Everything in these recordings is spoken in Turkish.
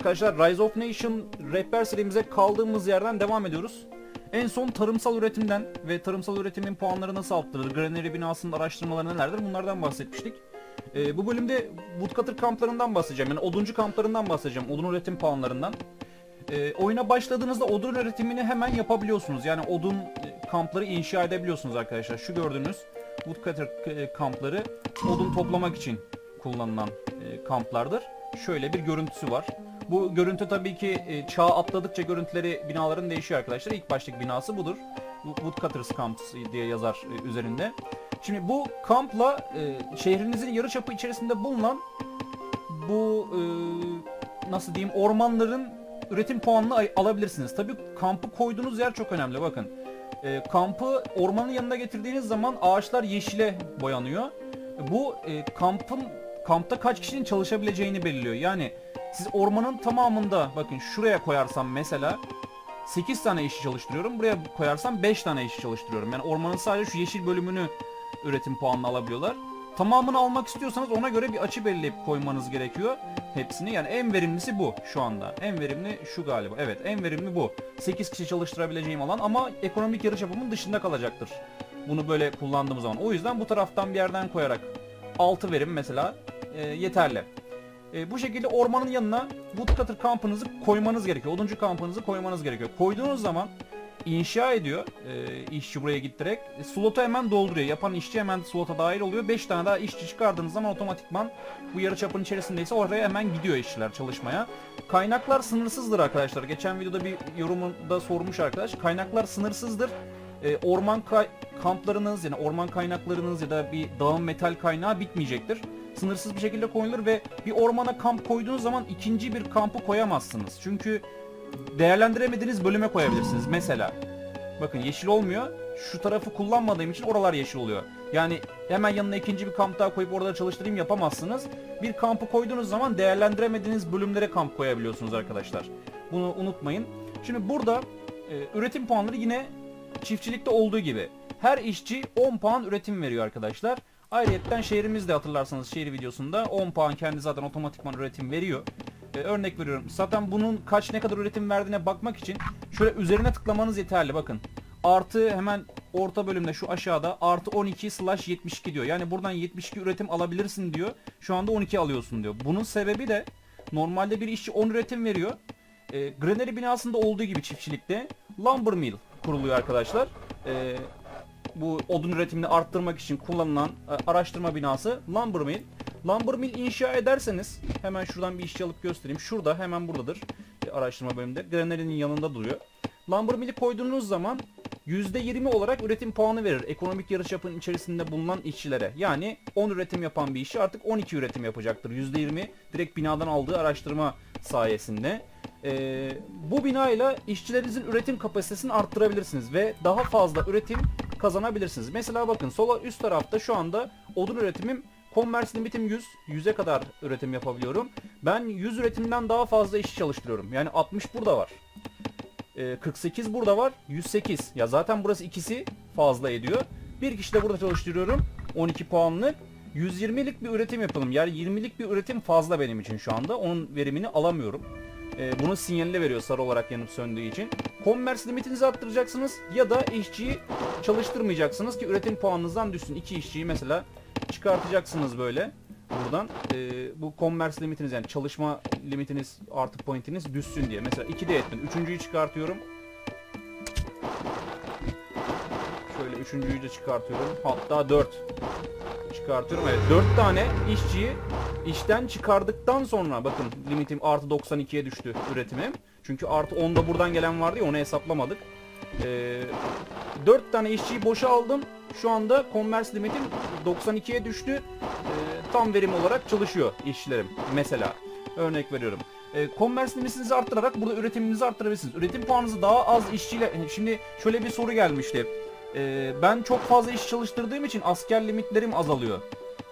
Arkadaşlar, Rise of Nation rehber serimize kaldığımız yerden devam ediyoruz. En son tarımsal üretimden ve tarımsal üretimin puanları nasıl arttırılır, granary binasının araştırmaları nelerdir bunlardan bahsetmiştik. Ee, bu bölümde woodcutter kamplarından bahsedeceğim, yani oduncu kamplarından bahsedeceğim, odun üretim puanlarından. Ee, oyuna başladığınızda odun üretimini hemen yapabiliyorsunuz. Yani odun e, kampları inşa edebiliyorsunuz arkadaşlar. Şu gördüğünüz woodcutter e, kampları odun toplamak için kullanılan e, kamplardır. Şöyle bir görüntüsü var. Bu görüntü tabii ki e, çağ atladıkça görüntüleri binaların değişiyor arkadaşlar. İlk baştaki binası budur. Bu Woodcutters Camps diye yazar e, üzerinde. Şimdi bu kampla e, şehrinizin yarıçapı içerisinde bulunan bu e, nasıl diyeyim ormanların üretim puanını alabilirsiniz. Tabii kampı koyduğunuz yer çok önemli bakın. E, kampı ormanın yanına getirdiğiniz zaman ağaçlar yeşile boyanıyor. Bu e, kampın kampta kaç kişinin çalışabileceğini belirliyor. Yani siz ormanın tamamında bakın şuraya koyarsam mesela 8 tane işçi çalıştırıyorum. Buraya koyarsam 5 tane işçi çalıştırıyorum. Yani ormanın sadece şu yeşil bölümünü üretim puanını alabiliyorlar. Tamamını almak istiyorsanız ona göre bir açı belirleyip koymanız gerekiyor. Hepsini yani en verimlisi bu şu anda. En verimli şu galiba. Evet en verimli bu. 8 kişi çalıştırabileceğim alan ama ekonomik yarıçapımın dışında kalacaktır. Bunu böyle kullandığım zaman. O yüzden bu taraftan bir yerden koyarak 6 verim mesela e, yeterli. E, bu şekilde ormanın yanına woodcutter kampınızı koymanız gerekiyor. Oduncu kampınızı koymanız gerekiyor. Koyduğunuz zaman inşa ediyor e, işçi buraya gittirerek. E, slotu hemen dolduruyor. Yapan işçi hemen slota dahil oluyor. 5 tane daha işçi çıkardığınız zaman otomatikman bu yarı çapın içerisindeyse oraya hemen gidiyor işçiler çalışmaya. Kaynaklar sınırsızdır arkadaşlar. Geçen videoda bir yorumunda sormuş arkadaş. Kaynaklar sınırsızdır. E, orman kamplarınız yani orman kaynaklarınız ya da bir dağın metal kaynağı bitmeyecektir. Sınırsız bir şekilde koyulur ve bir ormana kamp koyduğunuz zaman ikinci bir kampı koyamazsınız. Çünkü değerlendiremediğiniz bölüme koyabilirsiniz. Mesela bakın yeşil olmuyor. Şu tarafı kullanmadığım için oralar yeşil oluyor. Yani hemen yanına ikinci bir kamp daha koyup orada çalıştırayım yapamazsınız. Bir kampı koyduğunuz zaman değerlendiremediğiniz bölümlere kamp koyabiliyorsunuz arkadaşlar. Bunu unutmayın. Şimdi burada e, üretim puanları yine çiftçilikte olduğu gibi. Her işçi 10 puan üretim veriyor arkadaşlar. Ayrıca şehrimizde hatırlarsanız şehir videosunda 10 puan kendi zaten otomatikman üretim veriyor. Ee, örnek veriyorum. Zaten bunun kaç ne kadar üretim verdiğine bakmak için şöyle üzerine tıklamanız yeterli bakın. Artı hemen orta bölümde şu aşağıda artı 12 slash 72 diyor. Yani buradan 72 üretim alabilirsin diyor. Şu anda 12 alıyorsun diyor. Bunun sebebi de normalde bir işçi 10 üretim veriyor. E, granary binasında olduğu gibi çiftçilikte lumber mill kuruluyor arkadaşlar. E, bu odun üretimini arttırmak için kullanılan e, araştırma binası lumber mill. İnşa ederseniz hemen şuradan bir işçi alıp göstereyim. Şurada hemen buradadır e, araştırma bölümünde. Granary'nin yanında duruyor. Lumber koyduğunuz zaman %20 olarak üretim puanı verir ekonomik yarıçapın içerisinde bulunan işçilere. Yani 10 üretim yapan bir işçi artık 12 üretim yapacaktır. %20 direkt binadan aldığı araştırma sayesinde. Ee, bu binayla işçilerinizin üretim kapasitesini arttırabilirsiniz ve daha fazla üretim kazanabilirsiniz. Mesela bakın sol üst tarafta şu anda odun üretimim Converse limitim 100. 100'e kadar üretim yapabiliyorum. Ben 100 üretimden daha fazla işçi çalıştırıyorum. Yani 60 burada var. Ee, 48 burada var. 108. Ya zaten burası ikisi fazla ediyor. Bir kişi de burada çalıştırıyorum. 12 puanlık. 120'lik bir üretim yapalım. Yani 20'lik bir üretim fazla benim için şu anda. Onun verimini alamıyorum. Ee, bunun sinyalini veriyor sarı olarak yanıp söndüğü için. Commerce limitinizi arttıracaksınız ya da işçiyi çalıştırmayacaksınız ki üretim puanınızdan düşsün. İki işçiyi mesela çıkartacaksınız böyle buradan. Ee, bu commerce limitiniz yani çalışma limitiniz artı pointiniz düşsün diye. Mesela 2 de ettin. Üçüncüyü çıkartıyorum. Şöyle üçüncüyü de çıkartıyorum. Hatta 4 çıkartıyorum. Evet 4 tane işçiyi işten çıkardıktan sonra bakın limitim artı 92'ye düştü üretimim. Çünkü artı 10'da buradan gelen vardı ya onu hesaplamadık. Ee, 4 tane işçiyi boşa aldım. Şu anda commerce limitim 92'ye düştü. Ee, tam verim olarak çalışıyor işçilerim mesela. Örnek veriyorum. E, commerce limitinizi arttırarak burada üretiminizi arttırabilirsiniz. Üretim puanınızı daha az işçiyle... Şimdi şöyle bir soru gelmişti. E, ben çok fazla iş çalıştırdığım için asker limitlerim azalıyor.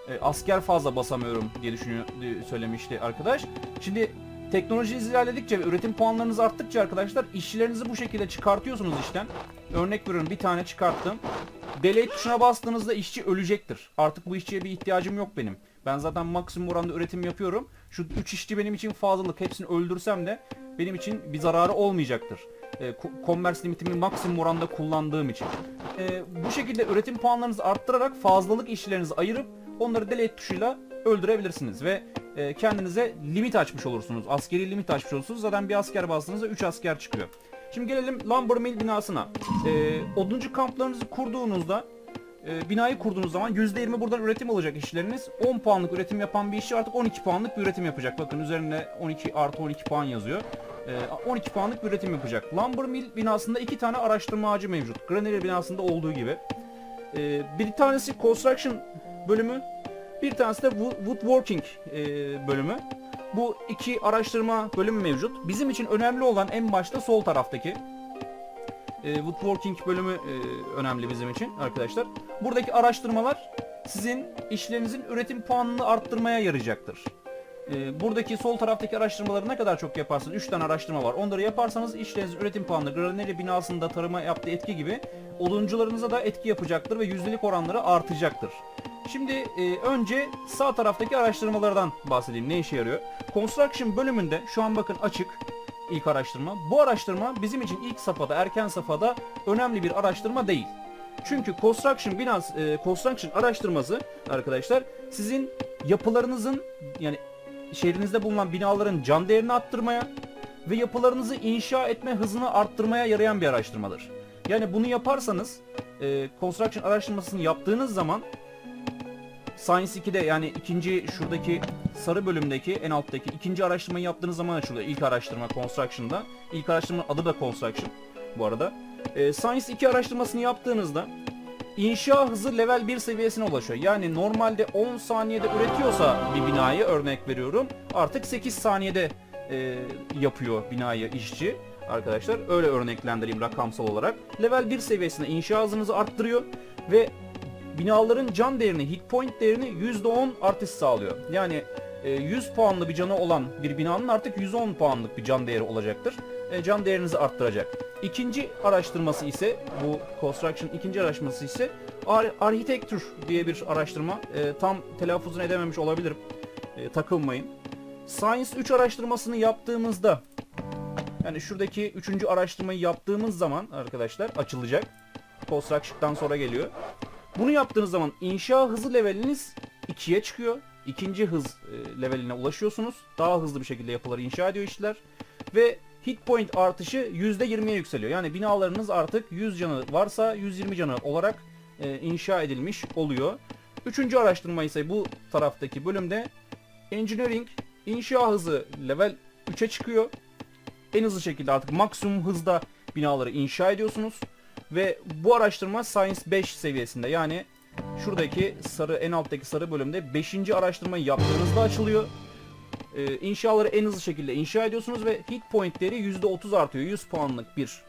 E, asker fazla basamıyorum diye düşünüyor diye söylemişti arkadaş. Şimdi teknoloji ilerledikçe ve üretim puanlarınız arttıkça arkadaşlar işçilerinizi bu şekilde çıkartıyorsunuz işten. Örnek veriyorum bir tane çıkarttım. Delete tuşuna bastığınızda işçi ölecektir. Artık bu işçiye bir ihtiyacım yok benim. Ben zaten maksimum oranda üretim yapıyorum. şu 3 işçi benim için fazlalık hepsini öldürsem de benim için bir zararı olmayacaktır. E, Converse limitimi maksimum oranda kullandığım için. E, bu şekilde üretim puanlarınızı arttırarak fazlalık işçilerinizi ayırıp onları delete tuşuyla öldürebilirsiniz ve e, kendinize limit açmış olursunuz. Askeri limit açmış olursunuz. Zaten bir asker bastığınızda 3 asker çıkıyor. Şimdi gelelim Lumber Mill binasına. E, oduncu kamplarınızı kurduğunuzda e, binayı kurduğunuz zaman %20 buradan üretim alacak işçileriniz. 10 puanlık üretim yapan bir işçi artık 12 puanlık bir üretim yapacak. Bakın üzerinde 12 artı 12 puan yazıyor. E, 12 puanlık bir üretim yapacak. Lumber Mill binasında iki tane araştırma ağacı mevcut. Granary binasında olduğu gibi. E, bir tanesi Construction bölümü, bir tanesi de Wo- Woodworking e, bölümü. Bu iki araştırma bölümü mevcut. Bizim için önemli olan en başta sol taraftaki e, woodworking bölümü e, önemli bizim için arkadaşlar. Buradaki araştırmalar sizin işlerinizin üretim puanını arttırmaya yarayacaktır. E, buradaki sol taraftaki araştırmaları ne kadar çok yaparsanız 3 tane araştırma var. Onları yaparsanız işlerinizin üretim puanı Granary binasında tarıma yaptığı etki gibi oduncularınıza da etki yapacaktır ve yüzdelik oranları artacaktır. Şimdi e, önce sağ taraftaki araştırmalardan bahsedeyim. Ne işe yarıyor? Construction bölümünde şu an bakın açık ilk araştırma. Bu araştırma bizim için ilk safhada, erken safhada önemli bir araştırma değil. Çünkü construction binas, e, construction araştırması arkadaşlar sizin yapılarınızın yani şehrinizde bulunan binaların can değerini arttırmaya ve yapılarınızı inşa etme hızını arttırmaya yarayan bir araştırmadır. Yani bunu yaparsanız e, construction araştırmasını yaptığınız zaman Science 2'de yani ikinci şuradaki sarı bölümdeki en alttaki ikinci araştırmayı yaptığınız zaman açılıyor. İlk araştırma Construction'da. İlk araştırmanın adı da Construction bu arada. Ee, Science 2 araştırmasını yaptığınızda inşa hızı level 1 seviyesine ulaşıyor. Yani normalde 10 saniyede üretiyorsa bir binayı örnek veriyorum artık 8 saniyede e, yapıyor binayı işçi arkadaşlar. Öyle örneklendireyim rakamsal olarak. Level 1 seviyesine inşa hızınızı arttırıyor ve binaların can değerini, hit point değerini %10 artış sağlıyor. Yani e, 100 puanlı bir canı olan bir binanın artık 110 puanlık bir can değeri olacaktır. E, can değerinizi arttıracak. İkinci araştırması ise bu Construction ikinci araştırması ise Ar- Architecture diye bir araştırma. E, tam telaffuzunu edememiş olabilirim. E, takılmayın. Science 3 araştırmasını yaptığımızda yani şuradaki üçüncü araştırmayı yaptığımız zaman arkadaşlar açılacak. Construction'dan sonra geliyor. Bunu yaptığınız zaman inşa hızı leveliniz 2'ye çıkıyor. İkinci hız e, leveline ulaşıyorsunuz. Daha hızlı bir şekilde yapıları inşa ediyor işçiler. Ve hit point artışı %20'ye yükseliyor. Yani binalarınız artık 100 canı varsa 120 canı olarak e, inşa edilmiş oluyor. Üçüncü araştırma ise bu taraftaki bölümde Engineering inşa hızı level 3'e çıkıyor. En hızlı şekilde artık maksimum hızda binaları inşa ediyorsunuz. Ve bu araştırma Science 5 seviyesinde yani şuradaki sarı en alttaki sarı bölümde 5. araştırmayı yaptığınızda açılıyor. Ee, inşaları en hızlı şekilde inşa ediyorsunuz ve hit pointleri %30 artıyor. 100 puanlık bir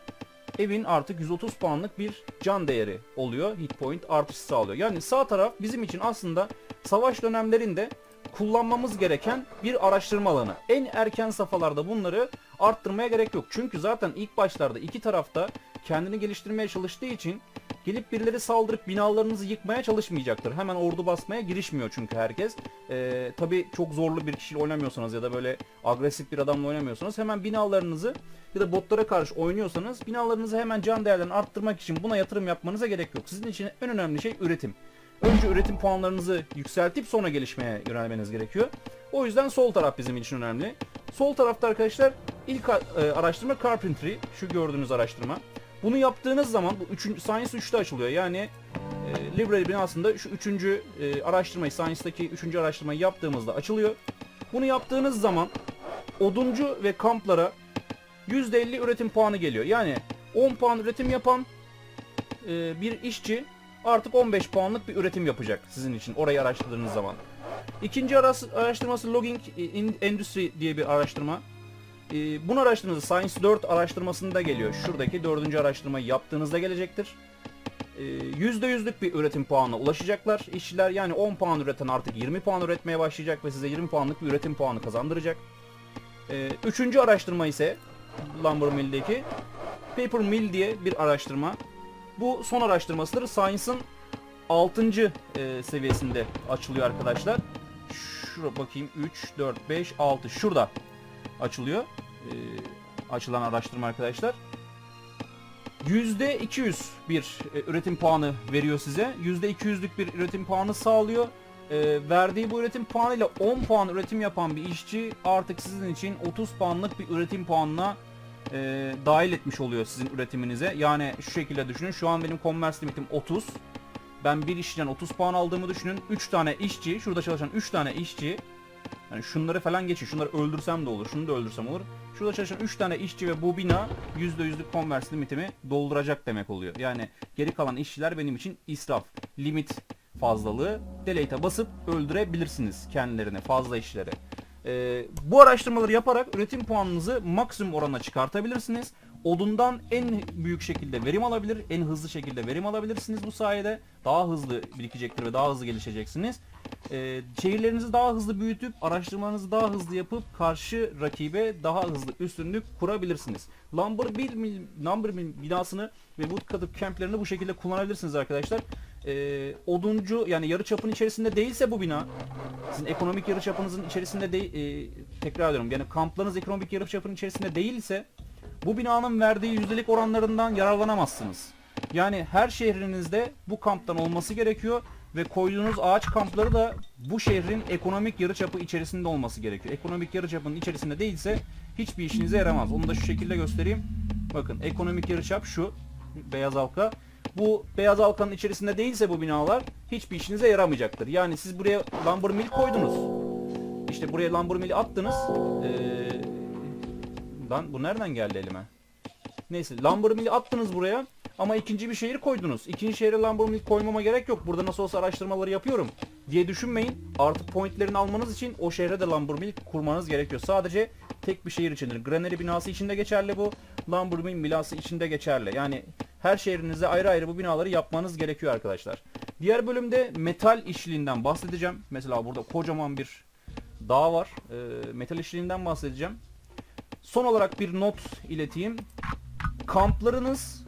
evin artık 130 puanlık bir can değeri oluyor. Hit point artışı sağlıyor. Yani sağ taraf bizim için aslında savaş dönemlerinde kullanmamız gereken bir araştırma alanı. En erken safhalarda bunları arttırmaya gerek yok. Çünkü zaten ilk başlarda iki tarafta kendini geliştirmeye çalıştığı için gelip birileri saldırıp binalarınızı yıkmaya çalışmayacaktır. Hemen ordu basmaya girişmiyor çünkü herkes. Ee, Tabi çok zorlu bir kişiyle oynamıyorsanız ya da böyle agresif bir adamla oynamıyorsanız hemen binalarınızı ya da botlara karşı oynuyorsanız binalarınızı hemen can değerlerini arttırmak için buna yatırım yapmanıza gerek yok. Sizin için en önemli şey üretim. Önce üretim puanlarınızı yükseltip sonra gelişmeye yönelmeniz gerekiyor. O yüzden sol taraf bizim için önemli. Sol tarafta arkadaşlar ilk e, araştırma Carpentry. Şu gördüğünüz araştırma. Bunu yaptığınız zaman bu üçüncü, Science 3'te açılıyor. Yani e, Library binasında şu üçüncü e, araştırmayı, Science'daki üçüncü araştırmayı yaptığımızda açılıyor. Bunu yaptığınız zaman oduncu ve kamplara %50 üretim puanı geliyor. Yani 10 puan üretim yapan e, bir işçi artık 15 puanlık bir üretim yapacak sizin için orayı araştırdığınız zaman. İkinci araştırması Logging in- Industry diye bir araştırma. Ee, bunu araştırdığınızda Science 4 araştırmasında geliyor. Şuradaki dördüncü araştırmayı yaptığınızda gelecektir. Ee, %100'lük bir üretim puanına ulaşacaklar işçiler. Yani 10 puan üreten artık 20 puan üretmeye başlayacak ve size 20 puanlık bir üretim puanı kazandıracak. Ee, üçüncü araştırma ise Lumber Mill'deki Paper Mill diye bir araştırma. Bu son araştırmasıdır. Science'ın 6. e, seviyesinde açılıyor arkadaşlar. şura bakayım 3, 4, 5, 6 şurada açılıyor. Ee, açılan araştırma arkadaşlar. %200 bir e, üretim puanı veriyor size. %200'lük bir üretim puanı sağlıyor. Ee, verdiği bu üretim puanıyla 10 puan üretim yapan bir işçi artık sizin için 30 puanlık bir üretim puanına e, dahil etmiş oluyor sizin üretiminize. Yani şu şekilde düşünün. Şu an benim commerce limitim 30. Ben bir işçiden 30 puan aldığımı düşünün. 3 tane işçi, şurada çalışan 3 tane işçi. Yani şunları falan geçin. Şunları öldürsem de olur. Şunu da öldürsem olur. Şurada çalışan 3 tane işçi ve bu bina %100'lük converse limitimi dolduracak demek oluyor. Yani geri kalan işçiler benim için israf. Limit fazlalığı. Delete'e basıp öldürebilirsiniz kendilerini fazla işçileri. Ee, bu araştırmaları yaparak üretim puanınızı maksimum orana çıkartabilirsiniz. Odundan en büyük şekilde verim alabilir, en hızlı şekilde verim alabilirsiniz bu sayede. Daha hızlı birikecektir ve daha hızlı gelişeceksiniz. Ee, şehirlerinizi daha hızlı büyütüp, araştırmalarınızı daha hızlı yapıp karşı rakibe daha hızlı üstünlük kurabilirsiniz. Lumber Mill, Lumber Mill binasını ve Woodcutter camplerini bu şekilde kullanabilirsiniz arkadaşlar. Ee, oduncu yani yarı çapın içerisinde değilse bu bina sizin ekonomik yarı çapınızın içerisinde değil e, tekrar ediyorum yani kamplarınız ekonomik yarı çapının içerisinde değilse bu binanın verdiği yüzdelik oranlarından yararlanamazsınız. Yani her şehrinizde bu kamptan olması gerekiyor ve koyduğunuz ağaç kampları da bu şehrin ekonomik yarıçapı içerisinde olması gerekiyor. Ekonomik yarıçapının içerisinde değilse hiçbir işinize yaramaz. Onu da şu şekilde göstereyim. Bakın ekonomik yarıçap şu beyaz halka. Bu beyaz halkanın içerisinde değilse bu binalar hiçbir işinize yaramayacaktır. Yani siz buraya lumber mill koydunuz. İşte buraya lumber mill'i attınız. Ee, lan bu nereden geldi elime? Neyse mill'i attınız buraya. Ama ikinci bir şehir koydunuz. İkinci şehre mill koymama gerek yok. Burada nasıl olsa araştırmaları yapıyorum diye düşünmeyin. Artık pointlerini almanız için o şehre de mill kurmanız gerekiyor. Sadece tek bir şehir içindir. Granary binası içinde geçerli bu. Mill binası içinde geçerli. Yani her şehrinizde ayrı ayrı bu binaları yapmanız gerekiyor arkadaşlar. Diğer bölümde metal işçiliğinden bahsedeceğim. Mesela burada kocaman bir dağ var. Ee, metal işçiliğinden bahsedeceğim. Son olarak bir not ileteyim. Kamplarınız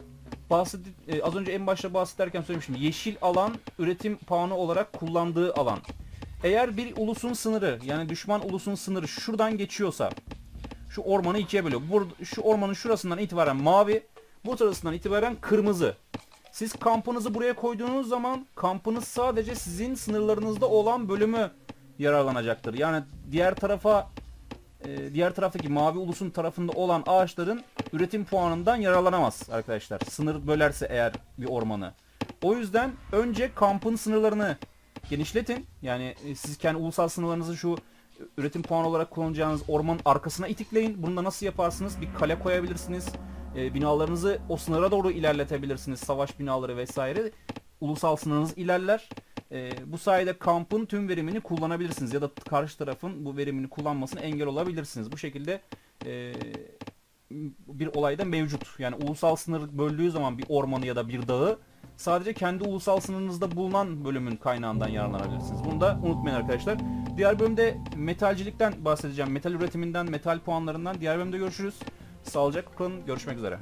bahset e, az önce en başta bahsederken söylemiştim. Yeşil alan üretim puanı olarak kullandığı alan. Eğer bir ulusun sınırı yani düşman ulusun sınırı şuradan geçiyorsa şu ormanı ikiye bölüyor. Burada, şu ormanın şurasından itibaren mavi, bu tarafından itibaren kırmızı. Siz kampınızı buraya koyduğunuz zaman kampınız sadece sizin sınırlarınızda olan bölümü yararlanacaktır. Yani diğer tarafa e, diğer taraftaki mavi ulusun tarafında olan ağaçların üretim puanından yararlanamaz arkadaşlar. Sınır bölerse eğer bir ormanı. O yüzden önce kampın sınırlarını genişletin. Yani e, siz kendi ulusal sınırlarınızı şu üretim puanı olarak kullanacağınız ormanın arkasına itikleyin. Bunu da nasıl yaparsınız? Bir kale koyabilirsiniz. E, binalarınızı o sınıra doğru ilerletebilirsiniz. Savaş binaları vesaire. Ulusal sınırınız ilerler. E, bu sayede kampın tüm verimini kullanabilirsiniz. Ya da karşı tarafın bu verimini kullanmasına engel olabilirsiniz. Bu şekilde e, bir olayda mevcut. Yani ulusal sınır böldüğü zaman bir ormanı ya da bir dağı sadece kendi ulusal sınırınızda bulunan bölümün kaynağından yararlanabilirsiniz. Bunu da unutmayın arkadaşlar. Diğer bölümde metalcilikten bahsedeceğim. Metal üretiminden, metal puanlarından. Diğer bölümde görüşürüz. Sağlıcakla kalın. Görüşmek üzere.